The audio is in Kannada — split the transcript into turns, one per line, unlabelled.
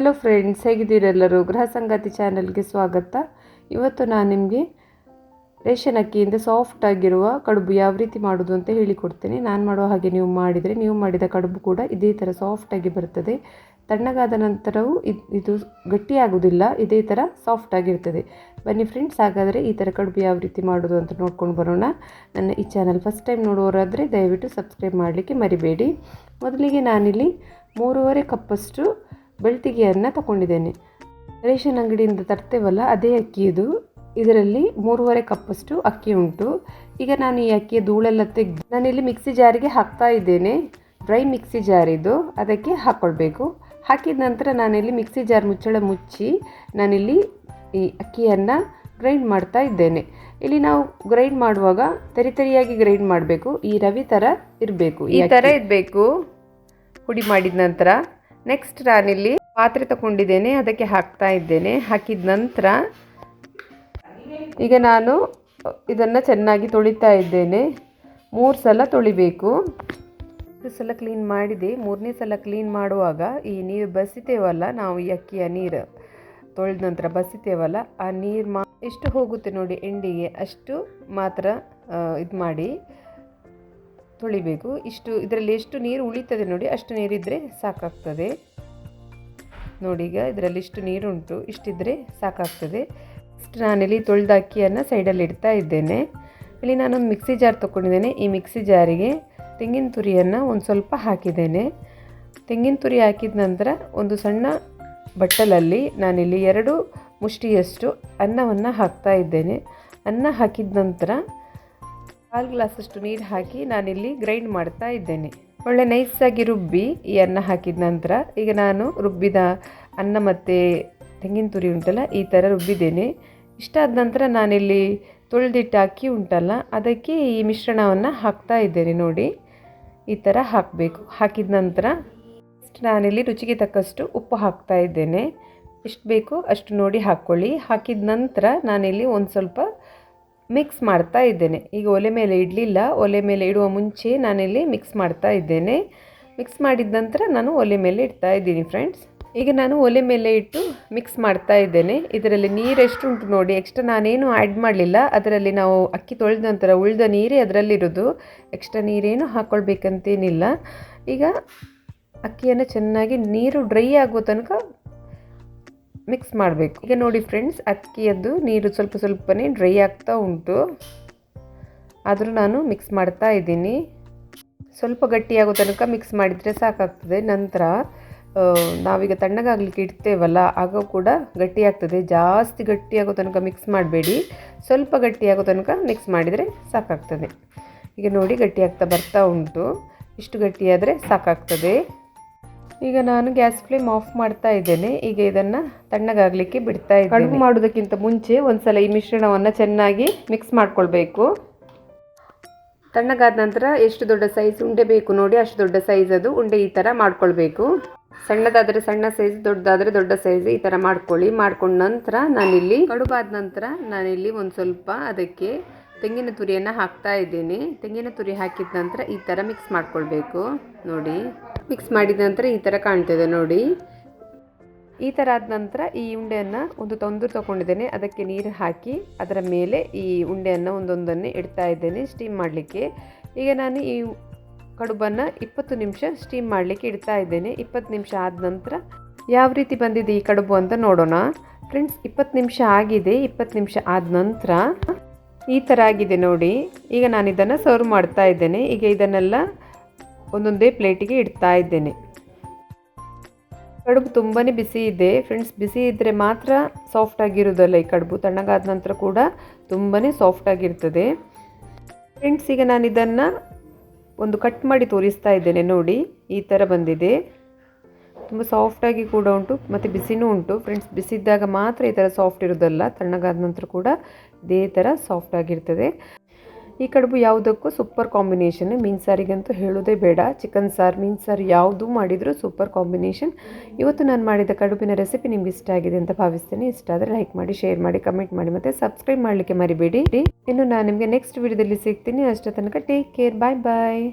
Hello friends ಹೇಗಿದ್ದೀರೆಲ್ಲರೂ? ಗೃಹ ಸಂಗಾತಿ ಚಾನಲ್ಗೆ ಸ್ವಾಗತ. ಇವತ್ತು ನಾನು ನಿಮಗೆ ರೇಷನ್ ಅಕ್ಕಿಯಿಂದ ಸಾಫ್ಟ್ ಆಗಿರುವ ಕಡುಬು ಯಾವ ರೀತಿ ಮಾಡೋದು ಅಂತ ಹೇಳಿಕೊಡ್ತೇನೆ. ನಾನು ಮಾಡುವ ಹಾಗೆ ನೀವು ಮಾಡಿದರೆ ನೀವು ಮಾಡಿದ ಕಡುಬು ಕೂಡ ಇದೇ ಥರ ಸಾಫ್ಟಾಗಿ ಬರ್ತದೆ. ತಣ್ಣಗಾದ ನಂತರವೂ ಇದ್- ಇದು ಗಟ್ಟಿಯಾಗುವುದಿಲ್ಲ ಇದೇ ಥರ ಸಾಫ್ಟ್ ಆಗಿರ್ತದೆ. ಬನ್ನಿ ಫ್ರೆಂಡ್ಸ್ ಹಾಗಾದರೆ ಈ ಥರ ಕಡುಬು ಯಾವ ರೀತಿ ಮಾಡೋದು ಅಂತ ನೋಡ್ಕೊಂಡು ಬರೋಣ. ನನ್ನ ಈ ಚಾನಲ್ ಫಸ್ಟ್ ಟೈಮ್ ನೋಡುವವರಾದರೆ ದಯವಿಟ್ಟು ಸಬ್ಸ್ಕ್ರೈಬ್ ಮಾಡಲಿಕ್ಕೆ ಮರಿಬೇಡಿ. ಮೊದಲಿಗೆ ನಾನಿಲ್ಲಿ ಮೂರುವರೆ ಕಪ್ಪಷ್ಟು ಬೆಳ್ತಿಗೆಯನ್ನು ತಗೊಂಡಿದ್ದೇನೆ. ರೇಷನ್ ಅಂಗಡಿಯಿಂದ ತರ್ತೇವಲ್ಲ ಅದೇ ಅಕ್ಕಿ ಇದು. ಇದರಲ್ಲಿ ಮೂರುವರೆ ಕಪ್ಪಷ್ಟು ಅಕ್ಕಿ ಉಂಟು. ಈಗ ನಾನು ಈ ಅಕ್ಕಿಯ ಧೂಳೆಲ್ಲ ತೆಗೆದು ನಾನಿಲ್ಲಿ ಮಿಕ್ಸಿ ಜಾರಿಗೆ ಹಾಕ್ತಾ ಇದ್ದೇನೆ. ಡ್ರೈ ಮಿಕ್ಸಿ ಜಾರಿದು ಇದು. ಅದಕ್ಕೆ ಹಾಕ್ಕೊಳ್ಬೇಕು ಹಾಕಿದ ನಂತರ ನಾನಿಲ್ಲಿ ಮಿಕ್ಸಿ ಜಾರ್ ಮುಚ್ಚಳ ಮುಚ್ಚಿ ನಾನಿಲ್ಲಿ ಈ ಅಕ್ಕಿಯನ್ನು ಗ್ರೈಂಡ್ ಮಾಡ್ತಾ ಇದ್ದೇನೆ. ಇಲ್ಲಿ ನಾವು ಗ್ರೈಂಡ್ ಮಾಡುವಾಗ ತರಿತರಿಯಾಗಿ ಗ್ರೈಂಡ್ ಮಾಡಬೇಕು. ಈ ರವಿ ಥರ ಇರಬೇಕು ಈ ಥರ ಇರಬೇಕು. ಪುಡಿ ಮಾಡಿದ ನಂತರ ನೆಕ್ಸ್ಟ್ ನಾನಿಲ್ಲಿ ಪಾತ್ರೆ ತಗೊಂಡಿದ್ದೇನೆ ಅದಕ್ಕೆ ಹಾಕ್ತಾ ಇದ್ದೇನೆ. ಹಾಕಿದ ನಂತರ ಈಗ ನಾನು ಇದನ್ನು ಚೆನ್ನಾಗಿ ತೊಳಿತಾ ಇದ್ದೇನೆ. ಮೂರು ಸಲ ತೊಳಿಬೇಕು. ಹತ್ತು ಸಲ ಕ್ಲೀನ್ ಮಾಡಿದೆ. ಮೂರನೇ ಸಲ ಕ್ಲೀನ್ ಮಾಡುವಾಗ ಈ ನೀರು ಬಸಿತೇವಲ್ಲ, ನಾವು ಈ ಅಕ್ಕಿಯ ನೀರು ತೊಳೆದ ನಂತರ ಬಸಿತೇವಲ್ಲ, ಆ ನೀರು ಮಾ ಎಷ್ಟು ಹೋಗುತ್ತೆ ನೋಡಿ, ಎಂಡಿಗೆ ಅಷ್ಟು ಮಾತ್ರ ಇದು ಮಾಡಿ. ತೊಳಿಬೇಕು. ಇಷ್ಟು, ಇದರಲ್ಲಿ ಎಷ್ಟು ನೀರು ಉಳಿತದೆ ನೋಡಿ, ಅಷ್ಟು ನೀರಿದ್ದರೆ ಸಾಕಾಗ್ತದೆ. ನೋಡಿ ಈಗ ಇದರಲ್ಲಿ ಇಷ್ಟು ನೀರುಂಟು ಇಷ್ಟಿದ್ದರೆ ಸಾಕಾಗ್ತದೆ. ಇಷ್ಟು ನಾನಿಲ್ಲಿ ತೊಳೆದ ಅಕ್ಕಿಯನ್ನು ಸೈಡಲ್ಲಿ ಇಡ್ತಾ ಇದ್ದೇನೆ. ಇಲ್ಲಿ ನಾನೊಂದು ಮಿಕ್ಸಿ ಜಾರ್ ತೊಗೊಂಡಿದ್ದೇನೆ ಈ ಮಿಕ್ಸಿ ಜಾರಿಗೆ ತೆಂಗಿನ ತುರಿಯನ್ನು ಒಂದು ಸ್ವಲ್ಪ ಹಾಕಿದ್ದೇನೆ. ತೆಂಗಿನ ತುರಿ ಹಾಕಿದ ನಂತರ ಒಂದು ಸಣ್ಣ ಬಟ್ಟಲಲ್ಲಿ ನಾನಿಲ್ಲಿ ಎರಡು ಮುಷ್ಟಿಯಷ್ಟು ಅನ್ನವನ್ನು ಹಾಕ್ತಾ ಇದ್ದೇನೆ. ಅನ್ನ ಹಾಕಿದ ನಂತರ ಕಾಲು ಗ್ಲಾಸಷ್ಟು ನೀರು ಹಾಕಿ ನಾನಿಲ್ಲಿ ಗ್ರೈಂಡ್ ಮಾಡ್ತಾ ಇದ್ದೇನೆ. ಒಳ್ಳೆ ನೈಸಾಗಿ ರುಬ್ಬಿ ಈ ಅನ್ನ ಹಾಕಿದ ನಂತರ ಈಗ ನಾನು ರುಬ್ಬಿದ ಅನ್ನ ಮತ್ತು ತೆಂಗಿನ ತುರಿ ಉಂಟಲ್ಲ, ಈ ಥರ ರುಬ್ಬಿದ್ದೇನೆ. ಇಷ್ಟಾದ ನಂತರ ನಾನಿಲ್ಲಿ ತೊಳೆದಿಟ್ಟ ಅಕ್ಕಿ ಉಂಟಲ್ಲ, ಅದಕ್ಕೆ ಈ ಮಿಶ್ರಣವನ್ನು ಹಾಕ್ತಾ ಇದ್ದೇನೆ ನೋಡಿ. ಈ ಥರ ಹಾಕಬೇಕು. ಹಾಕಿದ ನಂತರ ನಾನಿಲ್ಲಿ ರುಚಿಗೆ ತಕ್ಕಷ್ಟು ಉಪ್ಪು ಹಾಕ್ತಾ ಇದ್ದೇನೆ. ಎಷ್ಟು ಬೇಕು ಅಷ್ಟು ನೋಡಿ ಹಾಕ್ಕೊಳ್ಳಿ. ಹಾಕಿದ ನಂತರ ನಾನಿಲ್ಲಿ ಒಂದು ಸ್ವಲ್ಪ ಮಿಕ್ಸ್ ಮಾಡ್ತಾ ಇದ್ದೇನೆ. ಈಗ ಒಲೆ ಮೇಲೆ ಇಡಲಿಲ್ಲ. ಒಲೆ ಮೇಲೆ ಇಡುವ ಮುಂಚೆ ನಾನಿಲ್ಲಿ ಮಿಕ್ಸ್ ಮಾಡ್ತಾ ಇದ್ದೇನೆ. ಮಿಕ್ಸ್ ಮಾಡಿದ ನಂತರ ನಾನು ಒಲೆ ಮೇಲೆ ಇಡ್ತಾ ಇದ್ದೀನಿ ಫ್ರೆಂಡ್ಸ್ ಈಗ ನಾನು ಒಲೆ ಮೇಲೆ ಇಟ್ಟು ಮಿಕ್ಸ್ ಮಾಡ್ತಾ ಇದ್ದೇನೆ. ಇದರಲ್ಲಿ ನೀರು ಎಷ್ಟು ಉಂಟು ನೋಡಿ ಎಕ್ಸ್ಟ್ರಾ ನಾನೇನು ಆ್ಯಡ್ ಮಾಡಲಿಲ್ಲ. ಅದರಲ್ಲಿ ನಾವು ಅಕ್ಕಿ ತೊಳೆದ ನಂತರ ಉಳಿದ ನೀರೇ ಅದರಲ್ಲಿರೋದು. ಎಕ್ಸ್ಟ್ರಾ ನೀರೇನು ಹಾಕ್ಕೊಳ್ಬೇಕಂತೇನಿಲ್ಲ ಈಗ ಅಕ್ಕಿಯನ್ನು ಚೆನ್ನಾಗಿ ನೀರು ಡ್ರೈ ಆಗೋ ತನಕ ಮಿಕ್ಸ್ ಮಾಡಬೇಕು. ಈಗ ನೋಡಿ ಫ್ರೆಂಡ್ಸ್ ಅಕ್ಕಿಯದ್ದು ನೀರು ಸ್ವಲ್ಪ ಸ್ವಲ್ಪನೇ ಡ್ರೈ ಆಗ್ತಾ ಉಂಟು. ಆದರೂ ನಾನು ಮಿಕ್ಸ್ ಮಾಡ್ತಾ ಇದ್ದೀನಿ. ಸ್ವಲ್ಪ ಗಟ್ಟಿಯಾಗೋ ತನಕ ಮಿಕ್ಸ್ ಮಾಡಿದರೆ ಸಾಕಾಗ್ತದೆ. ನಂತರ ನಾವೀಗ ತಣ್ಣಗಾಗಲಿಕ್ಕೆ ಇಡ್ತೇವಲ್ಲ, ಆಗ ಕೂಡ ಗಟ್ಟಿಯಾಗ್ತದೆ ಜಾಸ್ತಿ ಗಟ್ಟಿಯಾಗೋ ತನಕ ಮಿಕ್ಸ್ ಮಾಡಬೇಡಿ. ಸ್ವಲ್ಪ ಗಟ್ಟಿಯಾಗೋ ತನಕ ಮಿಕ್ಸ್ ಮಾಡಿದರೆ ಸಾಕಾಗ್ತದೆ. ಈಗ ನೋಡಿ ಗಟ್ಟಿಯಾಗ್ತಾ ಬರ್ತಾ ಉಂಟು. ಇಷ್ಟು ಗಟ್ಟಿಯಾದರೆ ಸಾಕಾಗ್ತದೆ. ಈಗ ನಾನು ಗ್ಯಾಸ್ ಫ್ಲೇಮ್ ಆಫ್ ಮಾಡ್ತಾ ಇದ್ದೇನೆ. ಈಗ ಇದನ್ನು ತಣ್ಣಗಾಗಲಿಕ್ಕೆ ಬಿಡ್ತಾ ಇದ್ದೇನೆ. ಕಡುಬು ಮಾಡೋದಕ್ಕಿಂತ ಮುಂಚೆ ಒಂದ್ಸಲ ಈ ಮಿಶ್ರಣವನ್ನು ಚೆನ್ನಾಗಿ ಮಿಕ್ಸ್ ಮಾಡ್ಕೊಳ್ಬೇಕು. ತಣ್ಣಗಾದ ನಂತರ ಎಷ್ಟು ದೊಡ್ಡ ಸೈಜ್ ಉಂಡೆ ಬೇಕು ನೋಡಿ, ಅಷ್ಟು ದೊಡ್ಡ ಸೈಜ್ ಅದು ಉಂಡೆ ಈ ಥರ ಮಾಡ್ಕೊಳ್ಬೇಕು. ಸಣ್ಣದಾದರೆ ಸಣ್ಣ ಸೈಜ್ ದೊಡ್ಡದಾದರೆ ದೊಡ್ಡ ಸೈಜ್ ಈ ಥರ ಮಾಡ್ಕೊಳ್ಳಿ. ಮಾಡ್ಕೊಂಡ ನಂತರ ನಾನಿಲ್ಲಿ ಕಡುಬಾದ ನಂತರ ನಾನಿಲ್ಲಿ ಒಂದು ಸ್ವಲ್ಪ ಅದಕ್ಕೆ ತೆಂಗಿನ ತುರಿಯನ್ನು ಹಾಕ್ತಾ ಇದ್ದೀನಿ. ತೆಂಗಿನ ತುರಿ ಹಾಕಿದ ನಂತರ ಈ ಥರ ಮಿಕ್ಸ್ ಮಾಡ್ಕೊಳ್ಬೇಕು. ನೋಡಿ. ಮಿಕ್ಸ್ ಮಾಡಿದ ನಂತರ ಈ ಥರ ಕಾಣ್ತಿದೆ ನೋಡಿ. ಈ ಥರ ಆದ ನಂತರ ಈ ಉಂಡೆಯನ್ನು ಒಂದು ತೊಂದರೆ ತಗೊಂಡಿದ್ದೇನೆ. ಅದಕ್ಕೆ ನೀರು ಹಾಕಿ ಅದರ ಮೇಲೆ ಈ ಉಂಡೆಯನ್ನು ಒಂದೊಂದನ್ನೇ ಇಡ್ತಾ ಇದ್ದೇನೆ ಸ್ಟೀಮ್ ಮಾಡಲಿಕ್ಕೆ. ಈಗ ನಾನು ಈ ಕಡುಬನ್ನು ಇಪ್ಪತ್ತು ನಿಮಿಷ ಸ್ಟೀಮ್ ಮಾಡಲಿಕ್ಕೆ ಇಡ್ತಾ ಇದ್ದೇನೆ. ಇಪ್ಪತ್ತು ನಿಮಿಷ ಆದ ನಂತರ ಯಾವ ರೀತಿ ಬಂದಿದೆ ಈ ಕಡುಬು ಅಂತ ನೋಡೋಣ. ಫ್ರೆಂಡ್ಸ್ ಇಪ್ಪತ್ತು ನಿಮಿಷ ಆಗಿದೆ. ಇಪ್ಪತ್ತು ನಿಮಿಷ ಆದ ನಂತರ ಈ ಥರ ಆಗಿದೆ ನೋಡಿ. ಈಗ ನಾನು ಇದನ್ನು ಸರ್ವ್ ಮಾಡ್ತಾ ಇದ್ದೇನೆ. ಈಗ ಇದನ್ನೆಲ್ಲ ಒಂದೊಂದೇ ಪ್ಲೇಟಿಗೆ ಇಡ್ತಾ ಇದ್ದೇನೆ. ಕಡುಬು ತುಂಬಾ ಬಿಸಿ ಇದೆ. ಫ್ರೆಂಡ್ಸ್, ಬಿಸಿ ಇದ್ದರೆ ಮಾತ್ರ ಸಾಫ್ಟ್ ಆಗಿರೋದಲ್ಲ ಈ ಕಡುಬು. ತಣ್ಣಗಾದ ನಂತರ ಕೂಡ ತುಂಬಾ ಸಾಫ್ಟ್ ಆಗಿರ್ತದೆ. ಫ್ರೆಂಡ್ಸ್, ಈಗ ನಾನು ಇದನ್ನು ಒಂದು ಕಟ್ ಮಾಡಿ ತೋರಿಸ್ತಾ ಇದ್ದೇನೆ ನೋಡಿ. ಈ ಥರ ಬಂದಿದೆ. ತುಂಬ ಸಾಫ್ಟಾಗಿ ಕೂಡ ಉಂಟು, ಮತ್ತು ಬಿಸಿನೂ ಉಂಟು. ಫ್ರೆಂಡ್ಸ್ ಬಿಸಿ ಇದ್ದಾಗ ಮಾತ್ರ ಈ ಥರ ಸಾಫ್ಟ್ ಇರೋದಲ್ಲ. ತಣ್ಣಗಾದ ನಂತರ ಕೂಡ ಇದೇ ಥರ ಸಾಫ್ಟ್ ಆಗಿರ್ತದೆ. ಈ ಕಡುಬು ಯಾವುದಕ್ಕೂ ಸೂಪರ್ ಕಾಂಬಿನೇಷನ್ ಮೀನು ಸಾರಿಗಂತೂ ಹೇಳೋದೇ ಬೇಡ. ಚಿಕನ್ ಸಾರು, ಮೀನು ಸಾರು ಯಾವುದು ಮಾಡಿದರೂ ಸೂಪರ್ ಕಾಂಬಿನೇಷನ್ ಇವತ್ತು ನಾನು ಮಾಡಿದ ಕಡುಬಿನ ರೆಸಿಪಿ ನಿಮ್ಗೆ ಇಷ್ಟ ಆಗಿದೆ ಅಂತ ಭಾವಿಸ್ತೇನೆ. ಇಷ್ಟ ಆದರೆ ಲೈಕ್ ಮಾಡಿ ಶೇರ್ ಮಾಡಿ ಕಮೆಂಟ್ ಮಾಡಿ ಮತ್ತು ಸಬ್ಸ್ಕ್ರೈಬ್ ಮಾಡಲಿಕ್ಕೆ ಮರಿಬೇಡಿ. ಇನ್ನು ನಾನು ನಿಮಗೆ ನೆಕ್ಸ್ಟ್ ವಿಡಿಯೋದಲ್ಲಿ ಸಿಗ್ತೀನಿ. ಅಷ್ಟೋ ತನಕ ಟೇಕ್ ಕೇರ್ ಬಾಯ್ ಬಾಯ್